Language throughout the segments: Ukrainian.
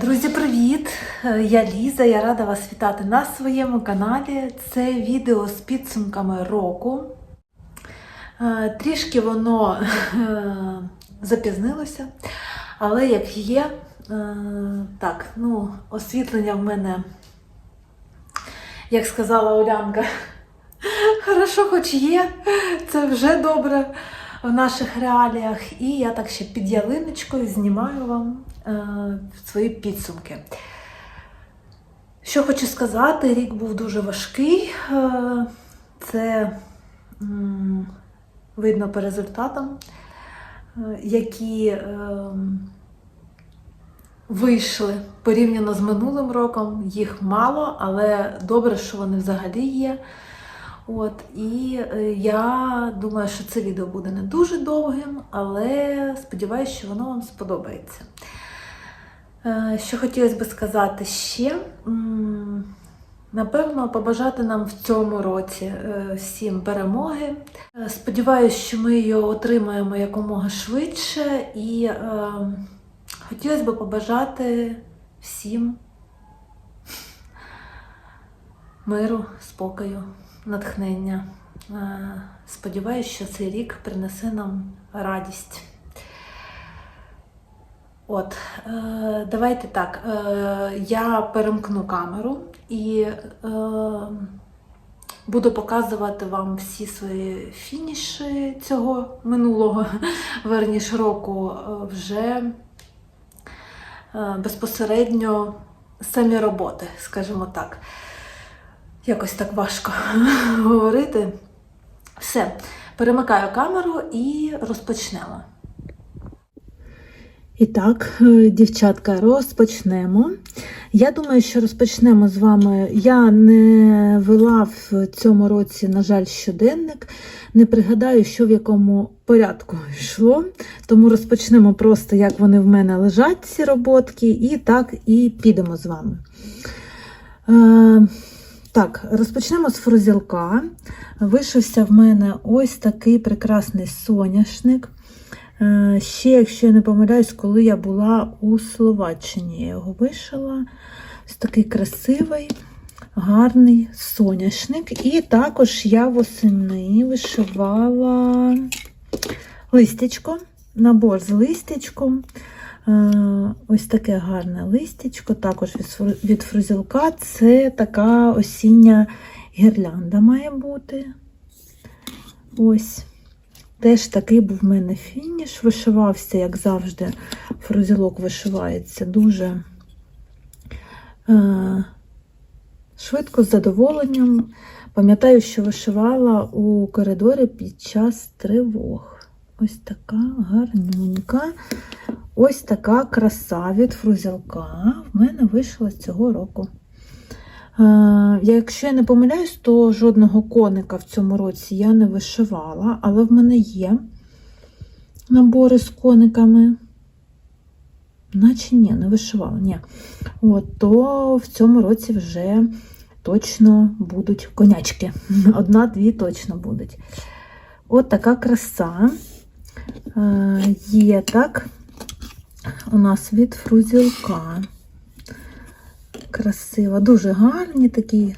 Друзі, привіт! Е, Я Ліза, я рада вас вітати на своєму каналі. Це відео з підсумками року. Е, Трішки воно е, запізнилося, але як є, так, ну, освітлення в мене, як сказала Олянка, хорошо, хоч є, це вже добре в наших реаліях. І я так ще під ялиночкою знімаю вам е, свої підсумки. Що хочу сказати, рік був дуже важкий. Е, це м, видно по результатам, е, які е, вийшли порівняно з минулим роком. Їх мало, але добре, що вони взагалі є. От, і е, я думаю, що це відео буде не дуже довгим, але сподіваюся, що воно вам сподобається. Е, Що хотілося би сказати ще, напевно, побажати нам в цьому році е, всім перемоги. Сподіваюся, що ми її отримаємо якомога швидше, і хотілося б побажати всім миру, спокою, натхнення. Е, Сподіваюсь, що цей рік принесе нам радість. От, е, давайте так. Е, я перемкну камеру і буду показувати вам всі свої фініші цього минулого верніш року вже безпосередньо самі роботи, скажімо так. Якось так важко говорити. Все, перемикаю камеру і розпочнемо. І так, е, дівчатка, розпочнемо. Я думаю, що розпочнемо з вами. Я не вела в цьому році, на жаль, щоденник. Не пригадаю, що в якому порядку йшло. Тому розпочнемо просто, як вони в мене лежать, ці роботки, і так і підемо з вами. Так, розпочнемо з фрузілка. Вишився в мене ось такий прекрасний соняшник. Е, Ще, якщо я не помиляюсь, коли я була у Словаччині, я його вишила. Ось такий красивий, гарний соняшник. І також я восени вишивала листячко, набор з листячком. Ось таке гарне листячко, також від фрузілка. Це така осіння гірлянда має бути. Ось. Теж такий був в мене фініш. Вишивався, як завжди, фрузілок вишивається дуже е, швидко, з задоволенням. Пам'ятаю, що вишивала у коридорі під час тривог. Ось така гарнюнька. Ось така краса від фрузілка в мене вийшла цього року. Якщо я не помиляюсь, то жодного коника в цьому році я не вишивала, але в мене є набори з кониками. Наче ні, не вишивала, ні. От, то в цьому році вже точно будуть конячки. Одна-дві точно будуть. От така краса. Е, Є так. У нас від фрузілка. Красиво, дуже гарні такі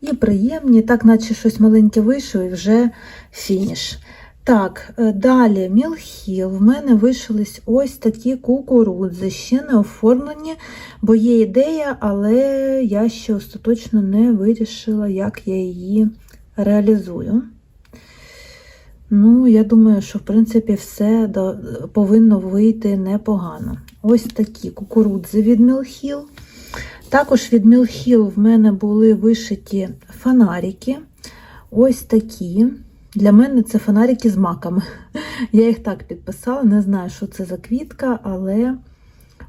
і приємні, так, наче щось маленьке вийшло і вже фініш. Так, е, далі мілхіл. В мене вишились ось такі кукурудзи, ще не оформлені, бо є ідея, але я ще остаточно не вирішила, як я її реалізую. Ну, я думаю, що в принципі все повинно вийти непогано. Ось такі кукурудзи від Мілхіл. Також від Мілхіл в мене були вишиті фонарики. Ось такі. Для мене це фонарики з маками. Я їх так підписала, не знаю, що це за квітка, але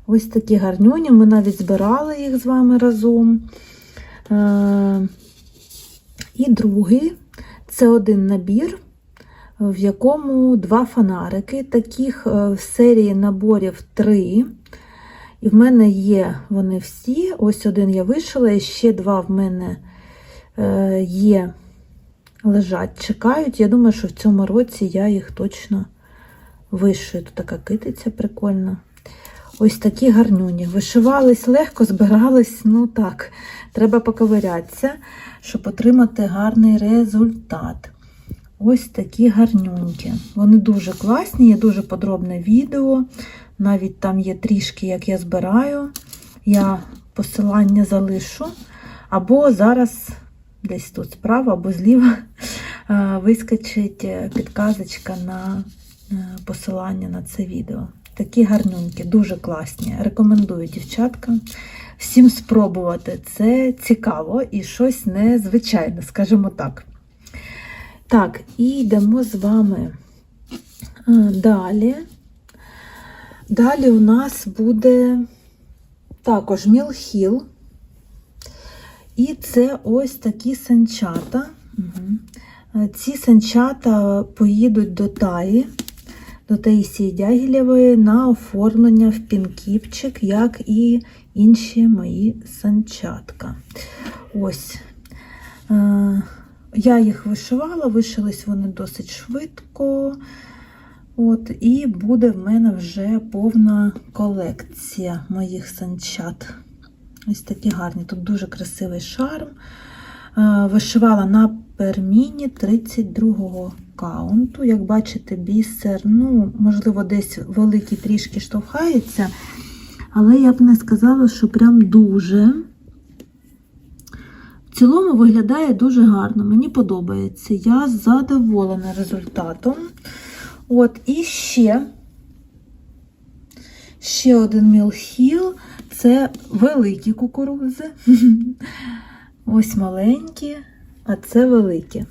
ось такі гарнюні. Ми навіть збирали їх з вами разом. Е, І другий це один набір, в якому два фонарики. Таких е, в серії наборів три. І в мене є вони всі. Ось один я вишила, і ще два в мене е, є, лежать, чекають. Я думаю, що в цьому році я їх точно вишию. Тут така китиця прикольна. Ось такі гарнюні. Вишивались легко, збирались, ну так, треба поковирятися, щоб отримати гарний результат. Ось такі гарнюнькі. Вони дуже класні, є дуже подробне відео. Навіть там є трішки, як я збираю. Я посилання залишу. Або зараз десь тут справа або зліва е, вискочить е, підказочка на е, посилання на це відео. Такі гарнюнькі, дуже класні. Рекомендую, дівчатка, всім спробувати. Це цікаво і щось незвичайне, скажімо так. Так, і йдемо з вами далі. Далі у нас буде також мілхіл. І це ось такі санчата. Ці санчата поїдуть до Таї, до Таїсії Дягілєвої на оформлення в пінкіпчик, як і інші мої санчатка. Ось. Я їх вишивала, вишились вони досить швидко. От, І буде в мене вже повна колекція моїх санчат. Ось такі гарні. Тут дуже красивий шарм. Е, Вишивала на перміні 32-го каунту. Як бачите, бісер, ну, можливо, десь великий трішки штовхається, але я б не сказала, що прям дуже. В цілому виглядає дуже гарно, мені подобається. Я задоволена результатом. От, і ще, ще один мілхіл. Це великі кукурудзи. Ось маленькі, а це великі.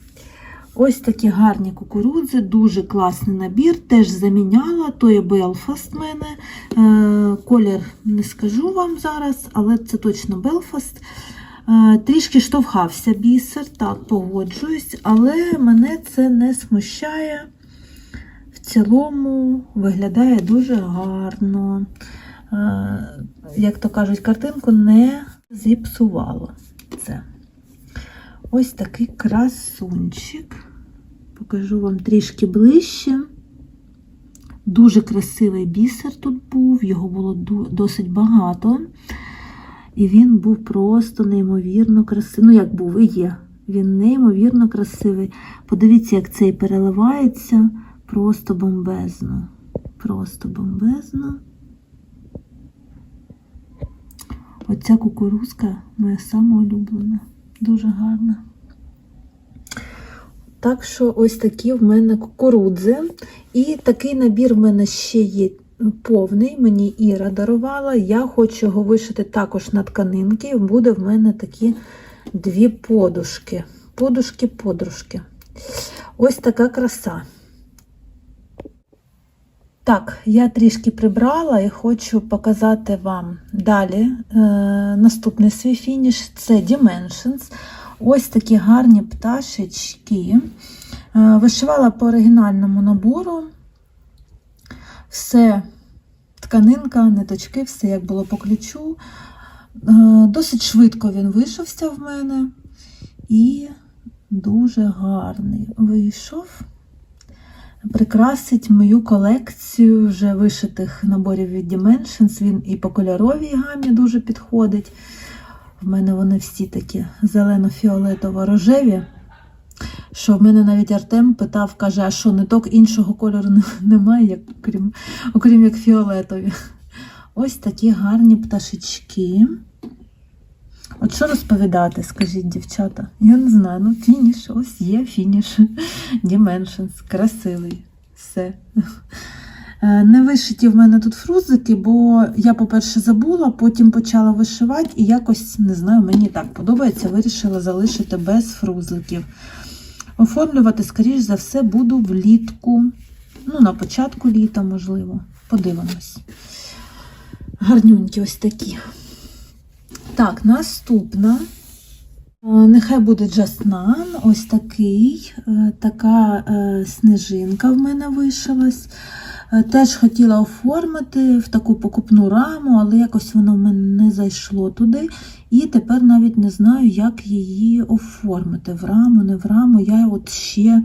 Ось такі гарні кукурудзи, дуже класний набір. Теж заміняла, то є Белфаст в мене. Е, колір не скажу вам зараз, але це точно Белфаст. Е, трішки штовхався бісер, так, погоджуюсь, але мене це не смущає. В цілому виглядає дуже гарно. Е, як то кажуть, картинку не зіпсувало це. Ось такий красунчик. Покажу вам трішки ближче. Дуже красивий бісер тут був, його було досить багато. І він був просто неймовірно красивий. Ну, як був, і є. Він неймовірно красивий. Подивіться, як цей переливається. Просто бомбезно. Просто бомбезно. Оця кукурузка моя сама улюблена. Дуже гарна. Так що ось такі в мене кукурудзи. І такий набір в мене ще є повний. Мені Іра дарувала. Я хочу його вишити також на тканинки. Буде в мене такі дві подушки. Подушки-подружки. Ось така краса. Так, я трішки прибрала і хочу показати вам далі е, наступний свій фініш це Dimensions. Ось такі гарні пташечки. Е, вишивала по оригінальному набору. Все, тканинка, ниточки, все як було по ключу. Е, досить швидко він вийшовся в мене і дуже гарний вийшов прикрасить мою колекцію вже вишитих наборів від Dimensions. Він і по кольоровій гамі дуже підходить. В мене вони всі такі зелено-фіолетово-рожеві. Що в мене навіть Артем питав, каже, а що ниток іншого кольору немає, як, окрім, окрім як фіолетові. Ось такі гарні пташечки. От що розповідати, скажіть, дівчата? Я не знаю, ну фініш, ось є фініш. Dimensions, красивий. Все. Е, не вишиті в мене тут фрузики, бо я, по-перше, забула, потім почала вишивати і якось, не знаю, мені так подобається, вирішила залишити без фрузиків. Оформлювати, скоріш за все, буду влітку. Ну, на початку літа, можливо. Подивимось. Гарнюнькі ось такі. Так, наступна. Нехай буде джаснан, ось такий, е, така сніжинка снежинка в мене вишилась. Е, теж хотіла оформити в таку покупну раму, але якось воно в мене не зайшло туди. І тепер навіть не знаю, як її оформити в раму, не в раму. Я от ще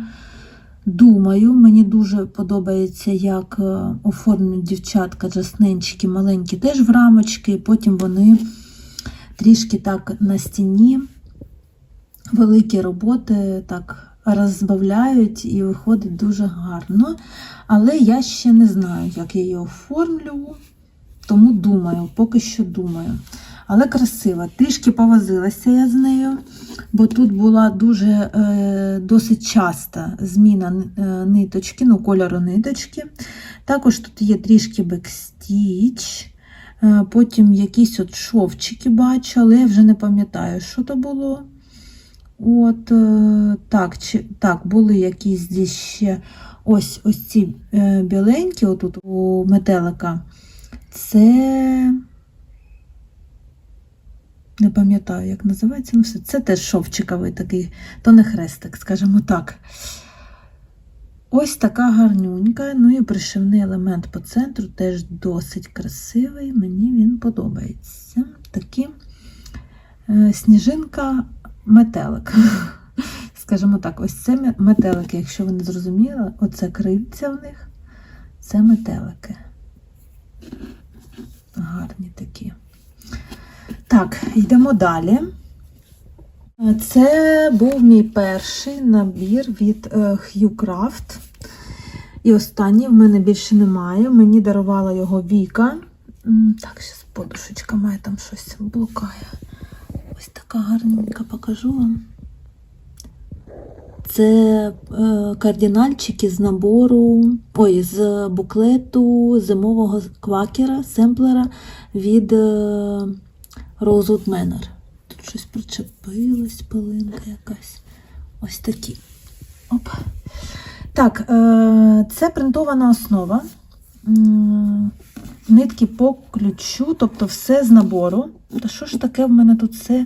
Думаю, мені дуже подобається, як е, оформлюють дівчатка джасненчики маленькі, теж в рамочки, потім вони трішки так на стіні великі роботи так розбавляють і виходить дуже гарно. Але я ще не знаю, як я її оформлю, тому думаю, поки що думаю. Але красива. Трішки повозилася я з нею, бо тут була дуже е, досить часта зміна е, ниточки, ну, кольору ниточки. Також тут є трішки бекстіч, е, потім якісь от шовчики бачу, але я вже не пам'ятаю, що то було. От, е, так, чи, так, були якісь здесь ще ось, ось ці е, біленькі, отут у метелика. Це. Не пам'ятаю, як називається. Ну, все. Це теж шовчиковий такий, то не хрестик, скажімо так. Ось така гарнюнька. Ну і пришивний елемент по центру теж досить красивий. Мені він подобається. Такі е, сніжинка метелик. Скажімо так, ось це метелики, якщо ви не зрозуміли, оце крильця в них, це метелики. Гарні такі. Так, йдемо далі. Це був мій перший набір від е, Hue Craft. І останній в мене більше немає. Мені дарувала його Віка. Так, зараз подушечка має там щось блукає. Ось така гарненька покажу вам. Це е, кардинальчики з набору, ой, з буклету зимового квакера, семплера від е, Rosewood Manor. Тут щось причепилось, пилинка якась. Ось такі. Оп. Так, е, це принтована основа. Нитки по ключу, тобто все з набору. Та що ж таке в мене тут все?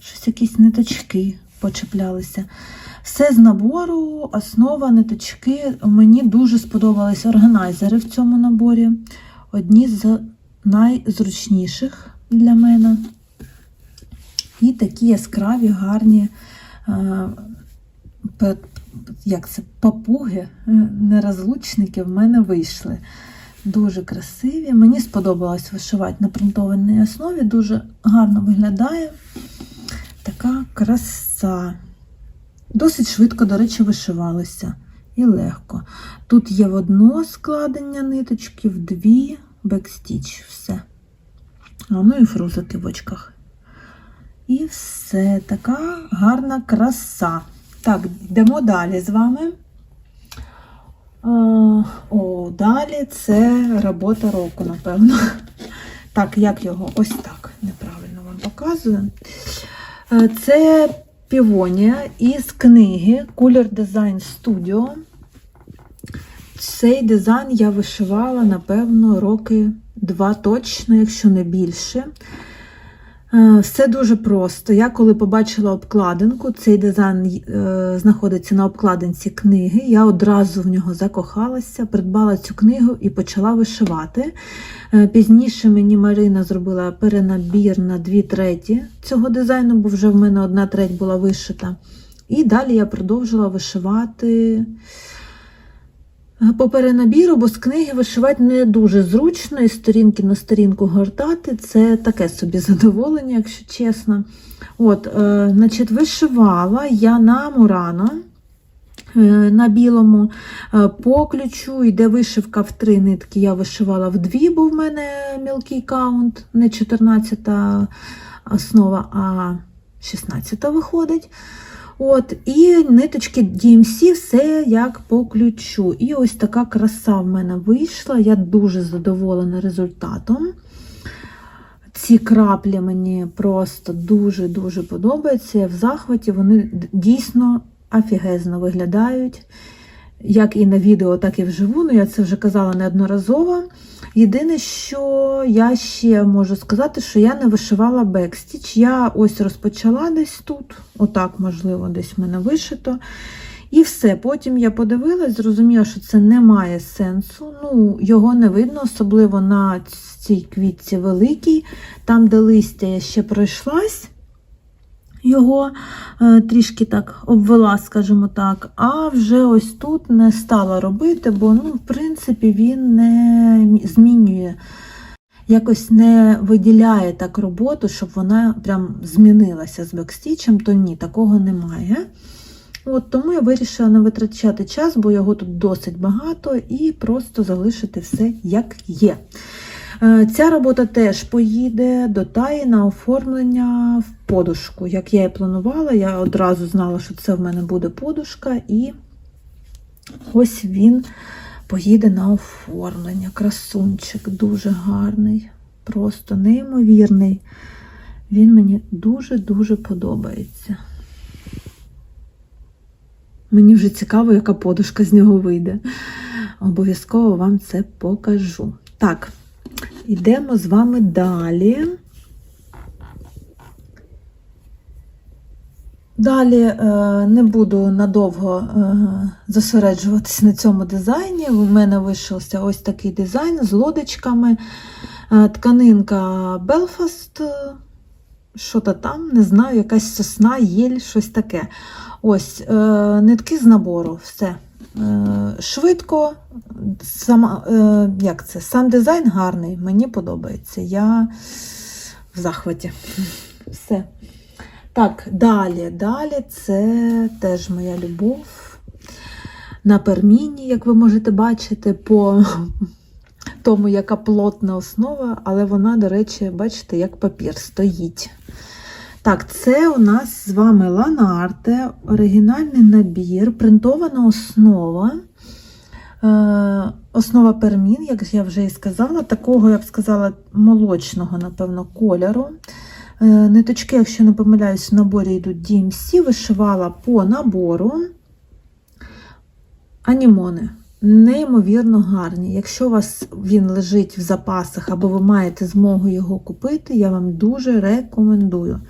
Щось якісь ниточки почеплялися. Все з набору, основа, ниточки. Мені дуже сподобались органайзери в цьому наборі. Одні з найзручніших для мене. І такі яскраві, гарні, е, як це, папуги, е, нерозлучники в мене вийшли. Дуже красиві. Мені сподобалось вишивати на принтованій основі, дуже гарно виглядає. Така краса. Досить швидко, до речі, вишивалося і легко. Тут є в одно складення ниточки, в дві бекстіч. Все. А, ну і фрузики в очках. І все, така гарна краса. Так, йдемо далі з вами. О, далі це робота року, напевно. Так, як його? Ось так. Неправильно вам показую. Е, Це півонія із книги Color Design Studio. Цей дизайн я вишивала, напевно, роки два точно, якщо не більше. Е, Все дуже просто. Я коли побачила обкладинку, цей дизайн е, знаходиться на обкладинці книги. Я одразу в нього закохалася, придбала цю книгу і почала вишивати. Е, Пізніше мені Марина зробила перенабір на дві треті цього дизайну, бо вже в мене одна треть була вишита. І далі я продовжила вишивати по перенабіру, бо з книги вишивати не дуже зручно, і сторінки на сторінку гортати це таке собі задоволення, якщо чесно. От, е, значить, вишивала я на Мурано е, на білому. Е, по ключу йде вишивка в три нитки. Я вишивала в дві, бо в мене мілкий каунт, не 14 основа, а 16 виходить. От, І ниточки DMC, все як по ключу. І ось така краса в мене вийшла. Я дуже задоволена результатом. Ці краплі мені просто дуже-дуже подобаються. Я в захваті, вони дійсно офігезно виглядають. Як і на відео, так і вживу. Ну, я це вже казала неодноразово. Єдине, що я ще можу сказати, що я не вишивала бекстіч. Я ось розпочала десь тут, отак, можливо, десь в мене вишито. І все. Потім я подивилась, зрозуміла, що це не має сенсу. Ну, Його не видно, особливо на цій квітці великій, там, де листя я ще пройшлась. Його е, трішки так обвела, скажімо так, а вже ось тут не стала робити, бо, ну, в принципі, він не змінює, якось не виділяє так роботу, щоб вона прям змінилася з бекстічем, то ні, такого немає. От Тому я вирішила не витрачати час, бо його тут досить багато, і просто залишити все як є. Е, Ця робота теж поїде до Таї на оформлення в подушку. Як я і планувала, я одразу знала, що це в мене буде подушка, і ось він поїде на оформлення. Красунчик, дуже гарний, просто неймовірний. Він мені дуже-дуже подобається. Мені вже цікаво, яка подушка з нього вийде. Обов'язково вам це покажу. Так, йдемо з вами далі. Далі е, не буду надовго е, зосереджуватися на цьому дизайні. У мене вийшовся ось такий дизайн з лодочками. Е, тканинка е, що то там, не знаю, якась сосна, єль, щось таке. Ось, е, нитки з набору, все. Е, швидко, сама, е, як це, сам дизайн гарний, мені подобається. Я в захваті. Все. Так, далі, далі це теж моя любов. На перміні, як ви можете бачити, по тому, яка плотна основа, але вона, до речі, бачите, як папір стоїть. Так, це у нас з вами Ланарте, оригінальний набір, принтована основа. Е, основа пермін, як я вже і сказала, такого, я б сказала, молочного, напевно, кольору. Е, ниточки, якщо не помиляюсь, в наборі йдуть DMC, вишивала по набору. Анімони. Неймовірно гарні. Якщо у вас він лежить в запасах або ви маєте змогу його купити, я вам дуже рекомендую.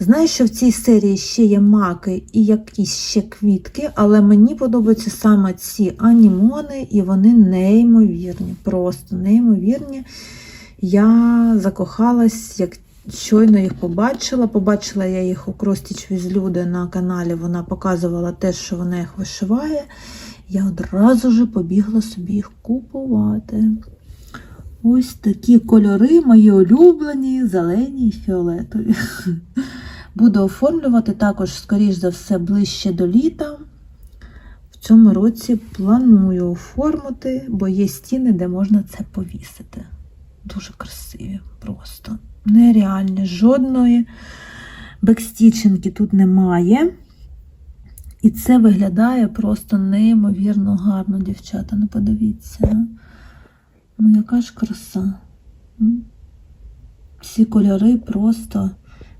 Знаю, що в цій серії ще є маки і якісь ще квітки, але мені подобаються саме ці анімони, і вони неймовірні, просто неймовірні. Я закохалась, як щойно їх побачила. Побачила я їх у Кростіч Візлюди на каналі, вона показувала те, що вона їх вишиває. Я одразу ж побігла собі їх купувати. Ось такі кольори, мої улюблені, зелені і фіолетові. Буду оформлювати також, скоріш за все, ближче до літа. В цьому році планую оформити, бо є стіни, де можна це повісити. Дуже красиві, просто нереальні. Жодної бекстічинки тут немає. І це виглядає просто неймовірно гарно, дівчата. Ну, подивіться. Ну, яка ж краса. Ці кольори просто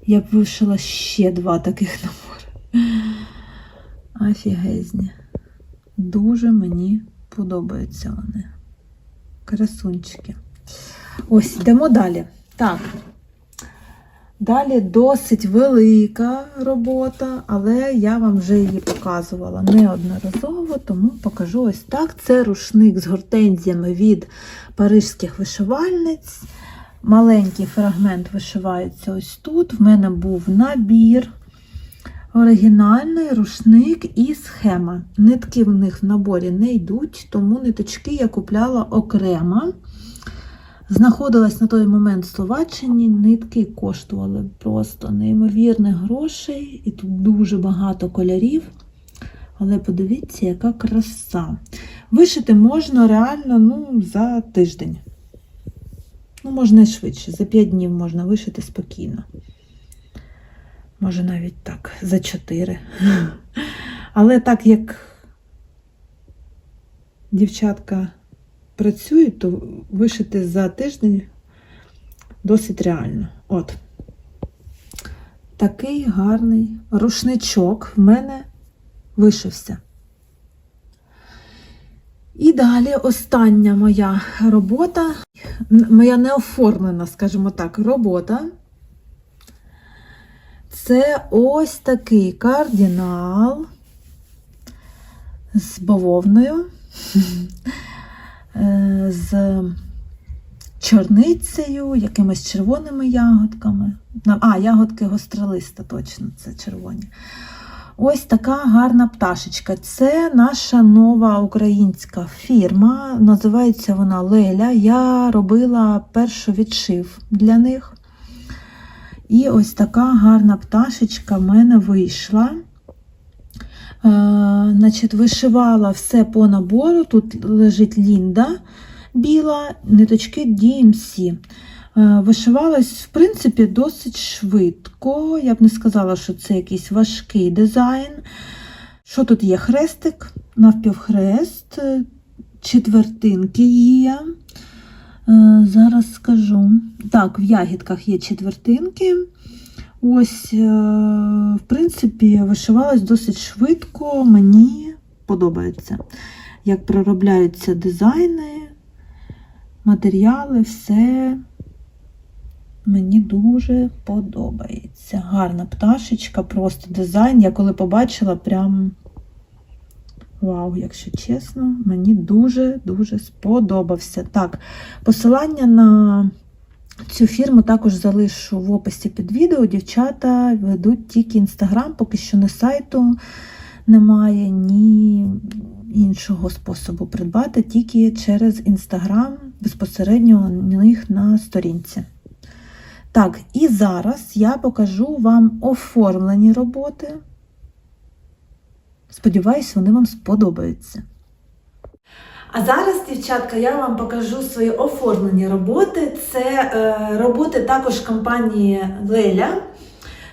я б вишила ще два таких набори. Офігезні. Дуже мені подобаються вони. Красунчики. Ось, йдемо далі. Так. Далі досить велика робота, але я вам вже її показувала неодноразово, тому покажу ось так. Це рушник з гортензіями від парижських вишивальниць. Маленький фрагмент вишивається ось тут. В мене був набір, оригінальний рушник і схема. Нитки в них в наборі не йдуть, тому ниточки я купляла окремо. Знаходилась на той момент в Словаччині, нитки коштували просто неймовірних грошей, і тут дуже багато кольорів. Але подивіться, яка краса. Вишити можна реально ну, за тиждень. Ну, можна і швидше, за 5 днів можна вишити спокійно. Може, навіть так, за 4. Але так як дівчатка працюють, то вишити за тиждень досить реально. От. Такий гарний рушничок в мене вишився. І далі остання моя робота, моя неоформлена, скажімо так, робота. Це ось такий кардинал з бавовною. З чорницею, якимись червоними ягодками. А, ягодки гостролиста, точно, це червоні. Ось така гарна пташечка. Це наша нова українська фірма. Називається вона Леля. Я робила перший відшив для них. І ось така гарна пташечка в мене вийшла. Значить, вишивала все по набору. Тут лежить Лінда біла, ниточки DMC. Вишивалась, в принципі, досить швидко. Я б не сказала, що це якийсь важкий дизайн. Що тут є? Хрестик, навпівхрест, е, четвертинки є. Е, Зараз скажу. Так, в ягідках є четвертинки. Ось, е, в принципі, вишивалась досить швидко. Мені подобається, як проробляються дизайни, матеріали, все мені дуже подобається. Гарна пташечка, просто дизайн. Я коли побачила, прям вау, якщо чесно, мені дуже-дуже сподобався. Так, посилання на цю фірму також залишу в описі під відео. Дівчата ведуть тільки інстаграм, поки що не сайту немає, ні іншого способу придбати, тільки через інстаграм безпосередньо у них на сторінці. Так, і зараз я покажу вам оформлені роботи. Сподіваюсь, вони вам сподобаються. А зараз, дівчатка, я вам покажу свої оформлені роботи. Це е, роботи також компанії Леля,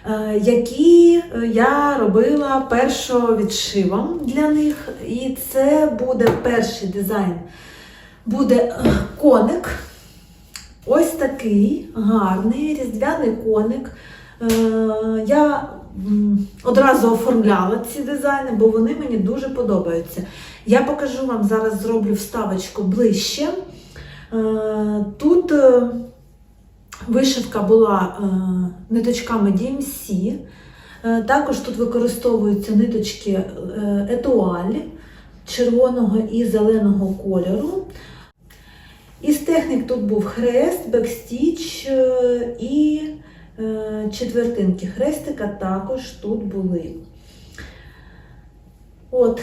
е, які я робила першим відшивом для них. І це буде перший дизайн. Буде е, коник. Ось такий гарний різдвяний коник. Е, Я одразу оформляла ці дизайни, бо вони мені дуже подобаються. Я покажу вам зараз зроблю вставочку ближче. Е, Тут е, вишивка була е, ниточками DMC. Також тут використовуються ниточки етуаль червоного і зеленого кольору. Із технік тут був хрест, бекстіч і четвертинки хрестика також тут були. От.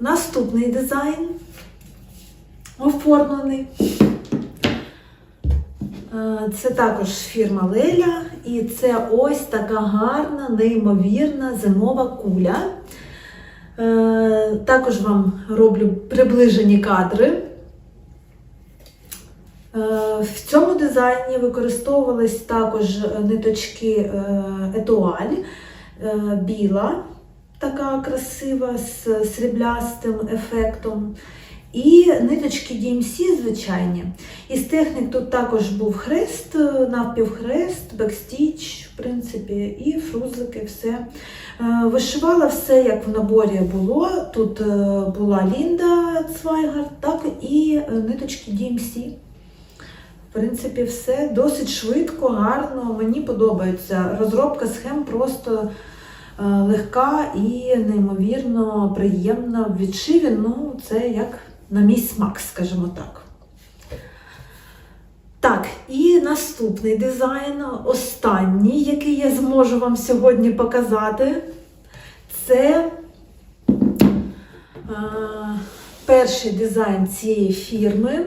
Наступний дизайн оформлений. Е, Це також фірма Леля, і це ось така гарна, неймовірна зимова куля. Е, Також вам роблю приближені кадри. Е, В цьому дизайні використовувались також ниточки е, етуаль, е, біла, така красива з сріблястим ефектом. І ниточки DMC звичайні. Із технік тут також був хрест, навпівхрест, бекстіч, в принципі, і фрузики, все. Е, Вишивала все, як в наборі було. Тут е, була Лінда Цвайгар, так і е, ниточки DMC. В принципі, все досить швидко, гарно. Мені подобається. Розробка схем просто е, легка і неймовірно приємна в відшиві. Ну, це як на мій смак, скажімо так. Так, і наступний дизайн, останній, який я зможу вам сьогодні показати, це е, перший дизайн цієї фірми.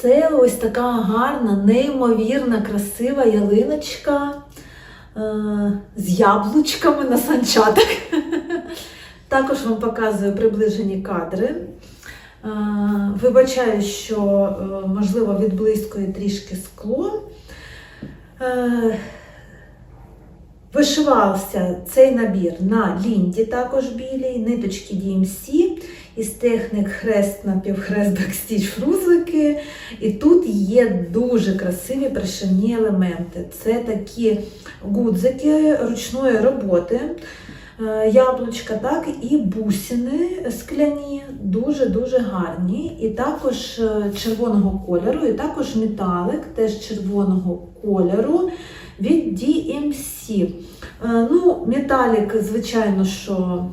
Це ось така гарна, неймовірна, красива ялиночка з яблучками на санчатах. Також вам показую приближені кадри. Вибачаю, що, е, можливо, відблискує трішки скло. Е, Вишивався цей набір на лінді, також білій, ниточки DMC, із технік хрест напівхрест бекстіч фрузлики. І тут є дуже красиві пришивні елементи. Це такі гудзики ручної роботи. Е, Яблучка, так, і бусини скляні, дуже-дуже гарні. І також е, червоного кольору, і також металик, теж червоного кольору. Від DMC. Е, Ну, металік, звичайно, що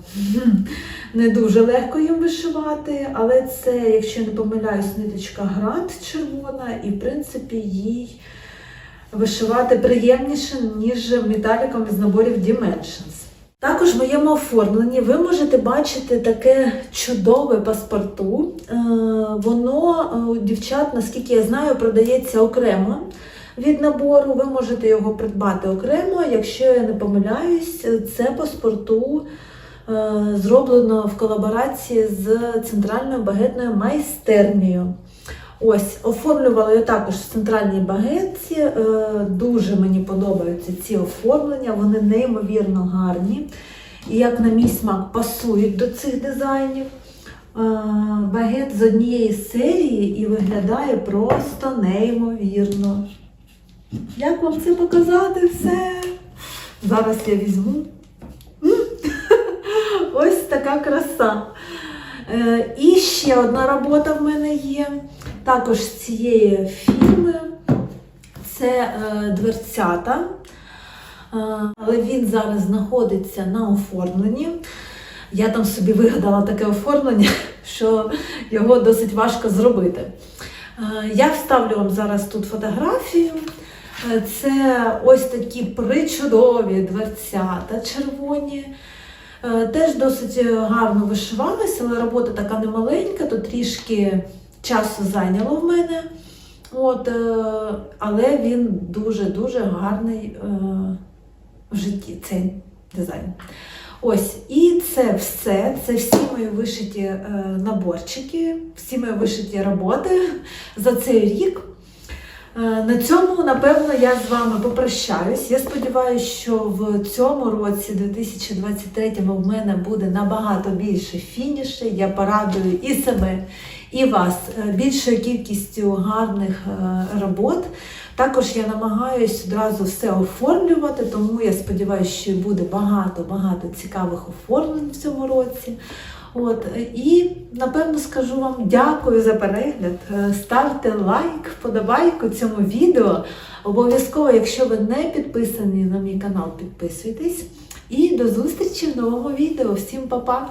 не дуже легко їм вишивати, але це, якщо я не помиляюсь, ниточка Грант червона, і в принципі їй вишивати приємніше, ніж металіком із наборів Dimensions. Також в моєму оформленні ви можете бачити таке чудове паспорту. Е, Воно е, у дівчат, наскільки я знаю, продається окремо від набору. Ви можете його придбати окремо. Якщо я не помиляюсь, це паспорту е, зроблено в колаборації з центральною багетною майстернею. Ось, оформлювала я також в центральній багетці. Е, Дуже мені подобаються ці оформлення, вони неймовірно гарні. І як на мій смак пасують до цих дизайнів. Е, Багет з однієї серії і виглядає просто неймовірно. Як вам це показати все? Зараз я візьму. Ось така краса. Е, І ще одна робота в мене є. Також з цієї фірми. Це е, дверцята. Е, Але він зараз знаходиться на оформленні. Я там собі вигадала таке оформлення, що його досить важко зробити. Я вставлю вам зараз тут фотографію. Це ось такі причудові дверцята червоні. Е, Теж досить гарно вишивалася, але робота така немаленька, то трішки часу зайняло в мене. От, е, але він дуже-дуже гарний е, в житті, цей дизайн. Ось, і це все. Це всі мої вишиті наборчики, всі мої вишиті роботи за цей рік. Е, На цьому, напевно, я з вами попрощаюсь. Я сподіваюся, що в цьому році, 2023-му, в мене буде набагато більше фінішей. Я порадую і себе, і вас е, більшою кількістю гарних е, робот. Також я намагаюсь одразу все оформлювати, тому я сподіваюся, що буде багато-багато цікавих оформлень в цьому році. От, і напевно скажу вам дякую за перегляд. Е, Ставте лайк, вподобайку цьому відео. Обов'язково, якщо ви не підписані на мій канал, підписуйтесь. І до зустрічі в новому відео. Всім па-па!